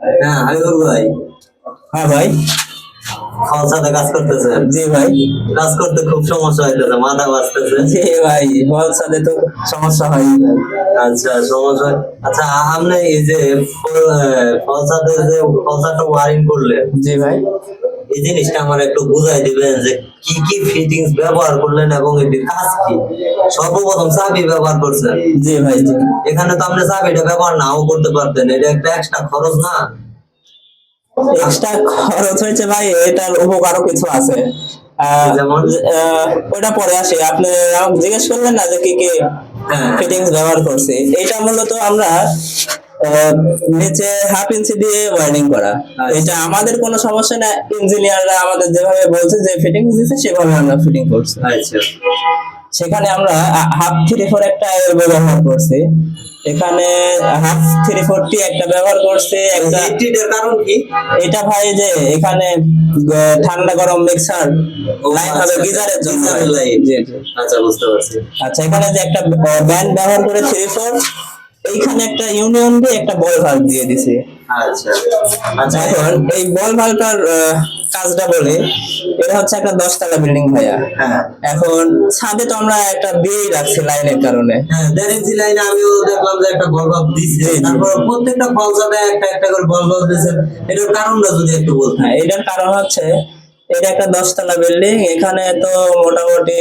হ্যাঁ হাবিবুর ভাই। হ্যাঁ ভাই। সাথে কাজ করতেছেন জি ভাই। কাজ করতে খুব সমস্যা হইতেছে মাথা বাজতেছে জি ভাই বল সাথে তো সমস্যা হয়। আচ্ছা সমস্যা আচ্ছা আপনি এই যে ফলসাতে যে ফলসাটা ওয়ারিং করলেন। জি ভাই। এই জিনিসটা আমার একটু বুঝাই দিবেন যে কি কি ফিটিংস ব্যবহার করলেন এবং এটির কাজ কি? সর্বপ্রথম চাবি ব্যবহার করছেন? জি ভাই এখানে তো আপনি চাবিটা ব্যবহার নাও করতে পারতেন এটা একটা এক্সট্রা খরচ না? এক্সট্রা খরচ হয়েছে ভাই এটার উপকারও কিছু আছে। যেমন? ওটা পরে আসে আপনি জিজ্ঞেস করলেন না যে কি কি হ্যাঁ। ফিটিংস ব্যবহার করছি? এটা মূলত আমরা নিচে হাফ ইঞ্চি দিয়ে ওয়ার্ডিং করা। এটা আমাদের কোনো সমস্যা না ইঞ্জিনিয়াররা আমাদের যেভাবে বলছে যে ফিটিংস দিচ্ছে সেভাবে আমরা ফিটিং করছি। আচ্ছা। সেখানে আমরা হাফ থ্রি ফোর একটা ব্যবহার করছি। এখানে হাফ থ্রি ফোর টি একটা ব্যবহার করছি একটা কারণ কি? এটা ভাই যে এখানে ঠান্ডা গরম মিক্সার লাইন হবে আচ্ছা, গিজারের জন্য। আচ্ছা বুঝতে পারছি। আচ্ছা এখানে যে একটা ব্যান্ড ব্যবহার করে থ্রি ফোর এইখানে একটা ইউনিয়ন দিয়ে একটা বল ভাল্ব দিয়ে দিছি। আচ্ছা। আচ্ছা। এখন এই বল ভাল্বটার কাজটা বলে এটা হচ্ছে একটা দশতলা বিল্ডিং ভাইয়া। হ্যাঁ। এখন ছাদে তো আমরা একটা দিয়েই রাখছি লাইনের কারণে। হ্যাঁ দেরেন্সি লাইনে আমিও দেখলাম যে একটা বল বাল্ব দিচ্ছে তারপর প্রত্যেকটা ফলসাতে একটা একটা করে বল বাল্ব দিচ্ছে এটার কারণটা যদি একটু বলতেন। হ্যাঁ এটার কারণ হচ্ছে এটা একটা দশতলা বিল্ডিং এখানে তো মোটামুটি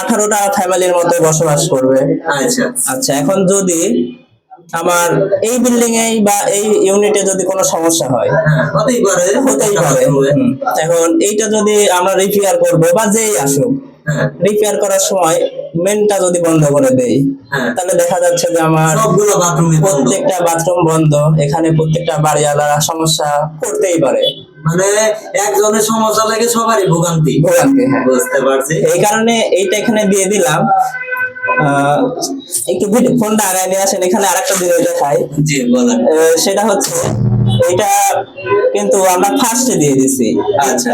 আঠারোটা ফ্যামিলির মতো বসবাস করবে। আচ্ছা। আচ্ছা এখন যদি আমার এই বিল্ডিং এ বা এই ইউনিটে যদি কোনো সমস্যা হয় হ্যাঁ হতেই পারে হতেই পারে। এখন এইটা যদি আমরা রিপেয়ার করব বা যেই আসুক হ্যাঁ। রিপেয়ার করার সময় মেনটা যদি বন্ধ করে দেই হ্যাঁ। তাহলে দেখা যাচ্ছে যে আমার সবগুলো বাথরুমে প্রত্যেকটা বাথরুম বন্ধ এখানে প্রত্যেকটা বাড়িওয়ালা সমস্যা করতেই পারে। মানে একজনের সমস্যা লাগে সবারই ভোগান্তি। হ্যাঁ। বুঝতে পারছি। এই কারণে এইটা এখানে দিয়ে দিলাম। একটু ভিডিও- ফোনটা আগায় নিয়ে আসেন এখানে আরেকটা জিনিস দেখাই। জি বলেন। সেটা হচ্ছে এটা কিন্তু আমরা ফার্স্টে দিয়ে দিছি। আচ্ছা।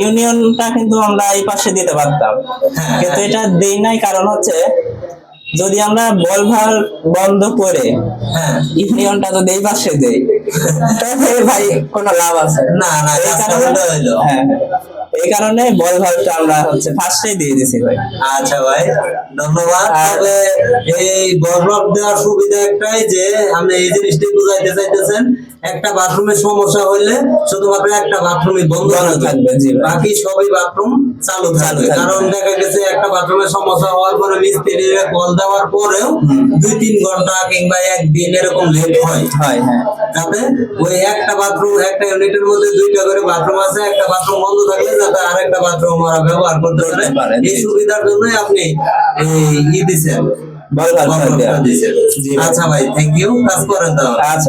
ইউনিয়নটা কিন্তু আমরা এই পাশে দিতে পারতাম। হ্যাঁ, কিন্তু হ্যাঁ। এটা দেই নাই কারণ হচ্ছে যদি আমরা বল ভালো বন্ধ করে হ্যাঁ ইউনিয়নটা যদি এই পাশে দেই তাহলে ভাই কোনো লাভ আছে? না না এই কারণে- হইল। হ্যাঁ এই কারণে বল ভালটা আমরা হচ্ছে ফার্স্টেই দিয়ে দিছি ভাই। আচ্ছা ভাই ধন্যবাদ। তবে এই বরফ দেওয়ার সুবিধা একটাই যে আপনি এই জিনিসটি বুঝাইতে চাইতেছেন একটা বাথরুমের সমস্যা হইলে শুধুমাত্র একটা বাথরুমই বন্ধ বন্ধ থাকবে। জি বাকি সবই বাথরুম চালু থাকবে। কারণ দেখা গেছে একটা বাথরুমের সমস্যা হওয়ার পরে মিস্ত্রির কল দেওয়ার পরেও দুই তিন ঘণ্টা কিংবা একদিন এরকম লেট হয়। হয় হ্যাঁ। তাতে ওই একটা বাথরুম একটা ইউনিটের মধ্যে দুইটা করে বাথরুম আছে একটা বাথরুম বন্ধ থাকলে যাতে আর একটা বাথরুম ওরা ব্যবহার করতে পারে। এই সুবিধার জন্যই আপনি এই ই ভাই। আচ্ছা ভাই থ্যাংক ইউ কাজ করেন তাহলে। আচ্ছা।